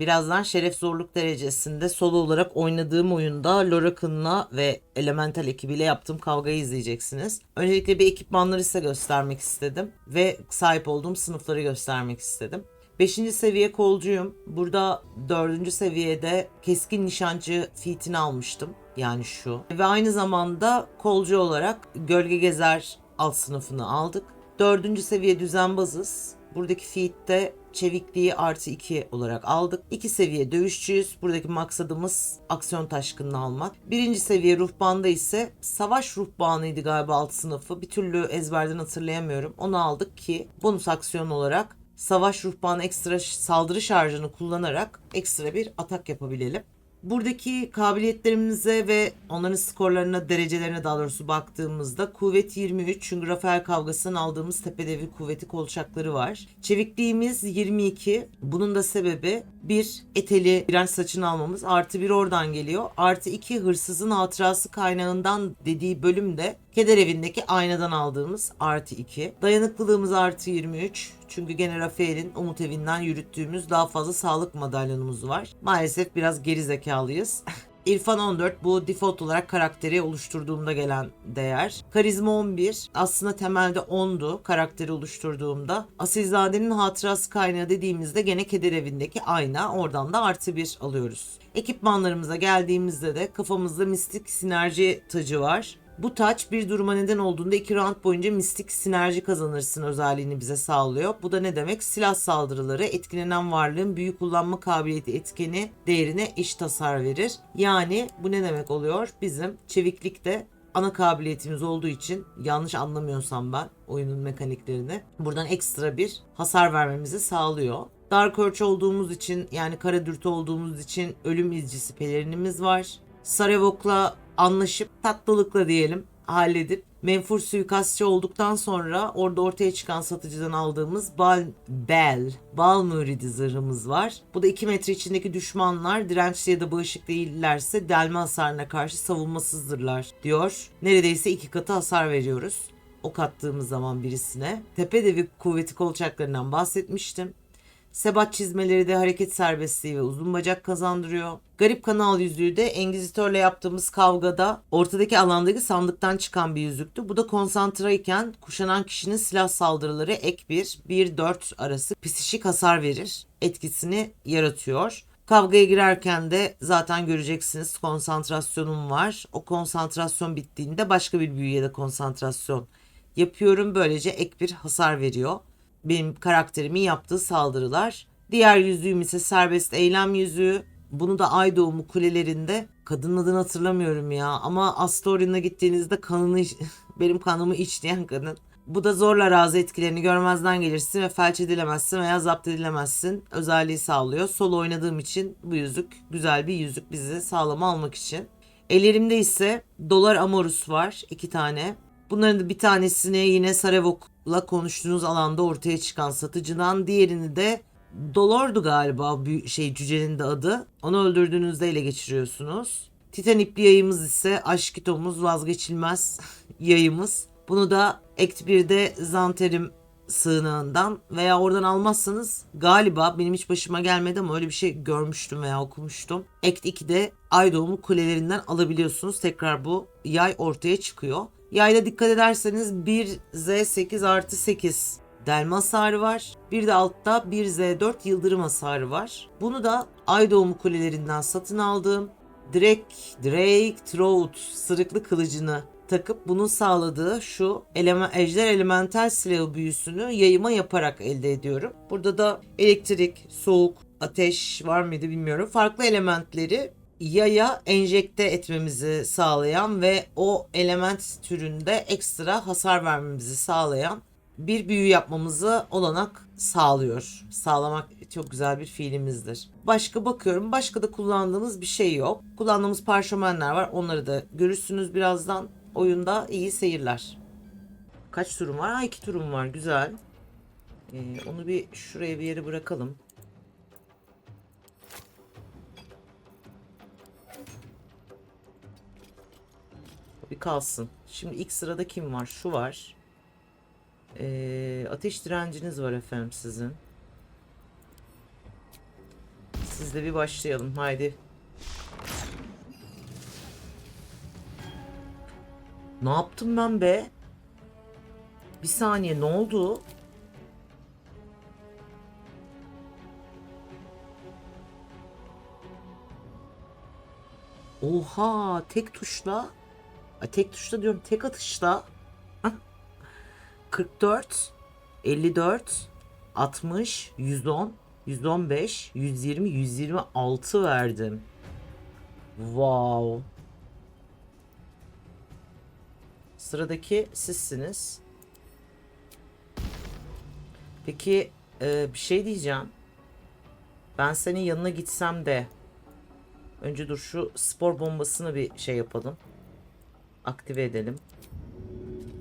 Birazdan şeref zorluk derecesinde solo olarak oynadığım oyunda Loraken'la ve Elemental ekibiyle yaptığım kavgayı izleyeceksiniz. Öncelikle bir ekipmanları size göstermek istedim ve sahip olduğum sınıfları göstermek istedim. 5. seviye kolcuyum. Burada 4. seviyede keskin nişancı fitini almıştım. Yani şu. Ve aynı zamanda kolcu olarak gölge gezer alt sınıfını aldık. 4. seviye düzenbazız. Buradaki feat'te çevikliği artı 2 olarak aldık. 2 seviye dövüşçüyüz. Buradaki maksadımız aksiyon taşkınını almak. 1. seviye ruhbanda ise savaş ruhbanıydı galiba alt sınıfı. Bir türlü ezberden hatırlayamıyorum. Onu aldık ki bonus aksiyon olarak savaş ruhbanı ekstra saldırı şarjını kullanarak ekstra bir atak yapabilelim. Buradaki kabiliyetlerimize ve onların skorlarına, derecelerine daha doğrusu baktığımızda kuvvet 23 çünkü Rafael kavgasından aldığımız tepedevi kuvveti kolçakları var. Çevikliğimiz 22. Bunun da sebebi bir eteli direnç saçını almamız artı bir oradan geliyor. Artı iki hırsızın hatırası kaynağından dediği bölümde Keder evindeki aynadan aldığımız artı 2. Dayanıklılığımız artı 23. Çünkü gene Rafael'in Umut evinden yürüttüğümüz daha fazla sağlık madalyonumuz var. Maalesef biraz geri zekalıyız. İrfan 14 bu default olarak karakteri oluşturduğumda gelen değer. Karizma 11 aslında temelde 10'du karakteri oluşturduğumda. Asilzade'nin hatırası kaynağı dediğimizde gene Keder evindeki ayna oradan da artı 1 alıyoruz. Ekipmanlarımıza geldiğimizde de kafamızda mistik sinerji tacı var. Bu taç bir duruma neden olduğunda iki round boyunca mistik sinerji kazanırsın özelliğini bize sağlıyor. Bu da ne demek? Silah saldırıları etkilenen varlığın büyü kullanma kabiliyeti etkeni değerine eşit hasar verir. Yani bu ne demek oluyor? Bizim çeviklikte ana kabiliyetimiz olduğu için yanlış anlamıyorsam ben oyunun mekaniklerini buradan ekstra bir hasar vermemizi sağlıyor. Dark Urge olduğumuz için yani kara dürtü olduğumuz için ölüm izcisi pelerinimiz var. Sarevok'la anlaşıp tatlılıkla diyelim halledip menfur suikastçı olduktan sonra orada ortaya çıkan satıcıdan aldığımız bal, bel, bal müridi zırhımız var. Bu da 2 metre içindeki düşmanlar dirençli ya da bağışık değillerse delme hasarına karşı savunmasızdırlar diyor. Neredeyse iki katı hasar veriyoruz. Ok attığımız zaman birisine. Tepe devi kuvveti kolçaklarından bahsetmiştim. Sebat çizmeleri de hareket serbestliği ve uzun bacak kazandırıyor. Garip kanal yüzüğü de Engizitörle yaptığımız kavgada ortadaki alandaki sandıktan çıkan bir yüzüktü. Bu da konsantreyken kuşanan kişinin silah saldırıları ek 1, 1-4 arası psişik hasar verir. Etkisini yaratıyor. Kavgaya girerken de zaten göreceksiniz konsantrasyonum var. O konsantrasyon bittiğinde başka bir büyüye de konsantrasyon yapıyorum. Böylece ek bir hasar veriyor benim karakterimin yaptığı saldırılar. Diğer yüzüğüm ise serbest eylem yüzüğü. Bunu da ay doğumu kulelerinde kadının adını hatırlamıyorum ya ama Astorian'a gittiğinizde kanını benim kanımı içleyen kadın. Bu da zorla razı etkilerini görmezden gelirsin ve felç edilemezsin veya zapt edilemezsin özelliği sağlıyor. Sol oynadığım için bu yüzük güzel bir yüzük bizi sağlama almak için. Ellerimde ise dolar amorus var iki tane. Bunların da bir tanesini yine Sarevok'la konuştuğunuz alanda ortaya çıkan satıcıdan, diğerini de Dolor'du galiba şey cücenin de adı. Onu öldürdüğünüzde ele geçiriyorsunuz. Titan ipli yayımız ise aşkitomuz vazgeçilmez yayımız. Bunu da Act 1'de Zanterim sığınağından veya oradan almazsanız galiba benim hiç başıma gelmedi ama öyle bir şey görmüştüm veya okumuştum. Act 2'de ay doğumu kulelerinden alabiliyorsunuz. Tekrar bu yay ortaya çıkıyor. Yayda dikkat ederseniz 1Z8 artı 8 delme hasarı var. Bir de altta 1Z4 yıldırım hasarı var. Bunu da ay doğumu kulelerinden satın aldığım Drake, Drake Throat sırıklı kılıcını takıp bunun sağladığı şu eleme, ejder elemental silahı büyüsünü yayıma yaparak elde ediyorum. Burada da elektrik, soğuk, ateş var mıydı bilmiyorum. Farklı elementleri yaya enjekte etmemizi sağlayan ve o element türünde ekstra hasar vermemizi sağlayan bir büyü yapmamızı olanak sağlıyor. Sağlamak çok güzel bir fiilimizdir. Başka bakıyorum. Başka da kullandığımız bir şey yok. Kullandığımız parşömenler var. Onları da görürsünüz birazdan. Oyunda iyi seyirler. Kaç turum var? Ha iki turum var. Güzel. Ee, onu bir şuraya bir yere bırakalım. Bir kalsın. Şimdi ilk sırada kim var? Şu var. Ee, ateş direnciniz var efendim sizin. Sizle bir başlayalım. Haydi. Ne yaptım ben be? Bir saniye ne oldu? Oha tek tuşla Ay, tek tuşla diyorum tek atışla Hah. 44 54 60 110 115 120 126 verdim. Wow. Sıradaki sizsiniz. Peki e, bir şey diyeceğim. Ben senin yanına gitsem de önce dur şu spor bombasını bir şey yapalım. Aktive edelim.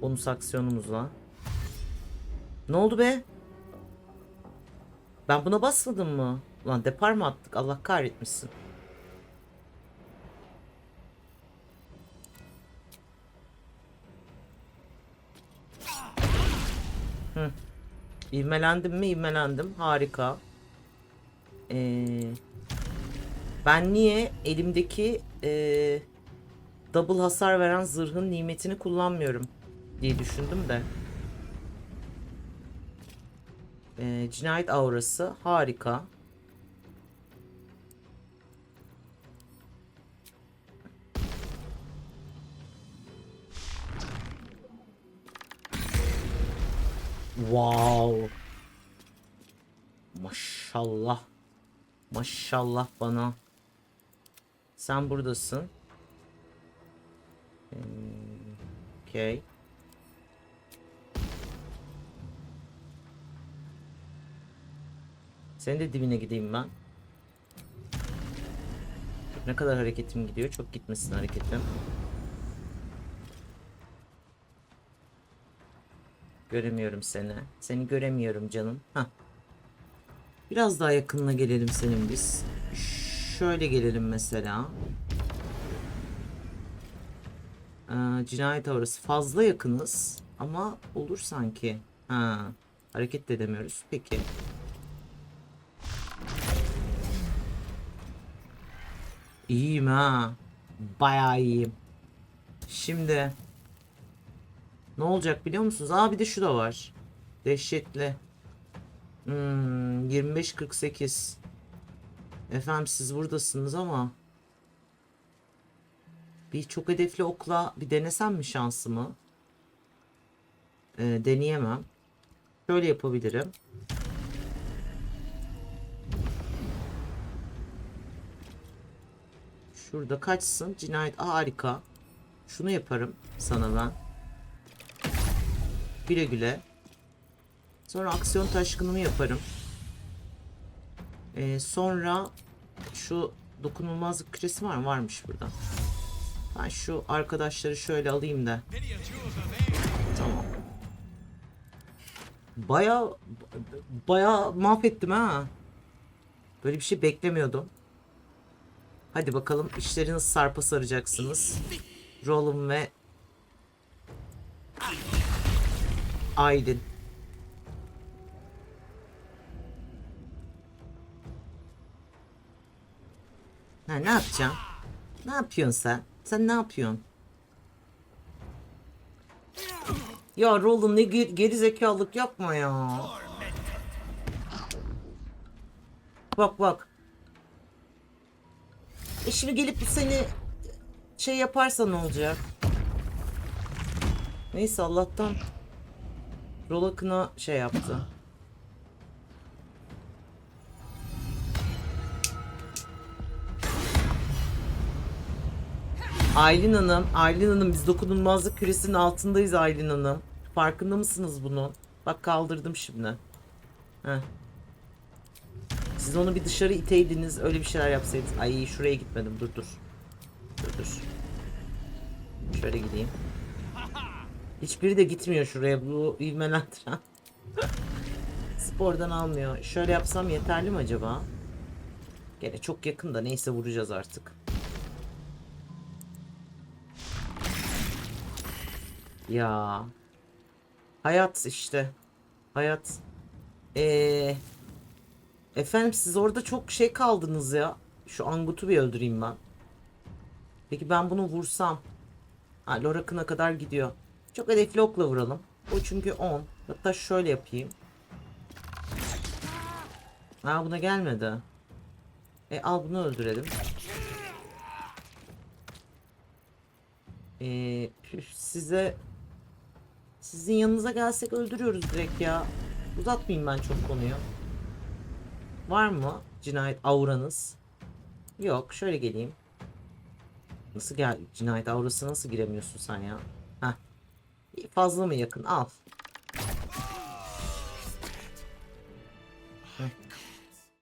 Bonus aksiyonumuzla. Ne oldu be? Ben buna basmadım mı? Ulan depar mı attık? Allah kahretmişsin. Hı. İvmelendim mi? İvmelendim. Harika. Ee, ben niye elimdeki ee, double hasar veren zırhın nimetini kullanmıyorum diye düşündüm de. Ee, cinayet aurası harika. Wow. Maşallah. Maşallah bana. Sen buradasın. Hmm, Okay. Senin de dibine gideyim ben. Ne kadar hareketim gidiyor? Çok gitmesin hareketim. Göremiyorum seni. Seni göremiyorum canım. Hah. Biraz daha yakınına gelelim senin biz. Şöyle gelelim mesela. Ee, cinayet aurası fazla yakınız ama olur sanki. Ha, hareket de edemiyoruz. Peki. İyiyim ha. Bayağı iyiyim. Şimdi ne olacak biliyor musunuz? Aa bir de şu da var. Dehşetli. Hmm, 25-48. Efendim siz buradasınız ama bir çok hedefli okla bir denesem mi şansımı? Ee, deneyemem. Şöyle yapabilirim. Şurada kaçsın. Cinayet harika. Şunu yaparım sana ben. Güle güle. Sonra aksiyon taşkınımı yaparım. Ee, sonra şu dokunulmazlık küresi var mı? Varmış burada. Ben şu arkadaşları şöyle alayım da. Tamam. Baya baya mahvettim ha. Böyle bir şey beklemiyordum. Hadi bakalım işlerini sarpa saracaksınız. Rollum ve Aydın. Ha, ne yapacaksın? Ne yapıyorsun sen? Sen ne yapıyorsun? Ya Rollum ne ge- geri zekalık yapma ya. Bak bak. E şimdi gelip seni şey yaparsa ne olacak? Neyse Allah'tan Rolakına şey yaptı. Aylin Hanım, Aylin Hanım biz dokunulmazlık küresinin altındayız Aylin Hanım. Farkında mısınız bunun? Bak kaldırdım şimdi. Heh. Siz onu bir dışarı iteydiniz, öyle bir şeyler yapsaydınız. Ay şuraya gitmedim, dur dur. Dur dur. Şöyle gideyim. Hiçbiri de gitmiyor şuraya bu ivmelendiren. Spordan almıyor. Şöyle yapsam yeterli mi acaba? Gene çok yakın da neyse vuracağız artık. Ya. Hayat işte. Hayat. Ee, Efendim siz orada çok şey kaldınız ya. Şu Angut'u bir öldüreyim ben. Peki ben bunu vursam. Ha Lorak'ına kadar gidiyor. Çok hedefli okla vuralım. O çünkü 10. Hatta şöyle yapayım. Ha buna gelmedi. E al bunu öldürelim. E, size sizin yanınıza gelsek öldürüyoruz direkt ya. Uzatmayayım ben çok konuyu. Var mı cinayet auranız? Yok. Şöyle geleyim. Nasıl gel cinayet aurası nasıl giremiyorsun sen ya? Heh. Fazla mı yakın? Al.